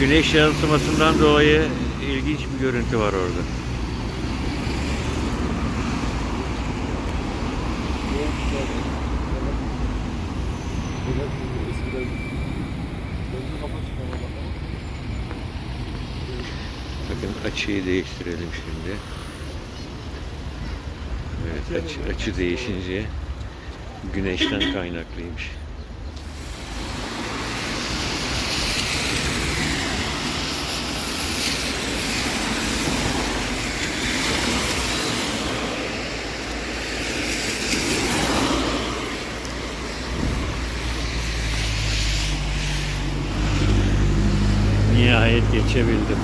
Güneş yansımasından dolayı ilginç bir görüntü var orada. Bakın açıyı değiştirelim şimdi. Evet açı, açı değişince güneşten kaynaklıymış. Nihayet geçebildim.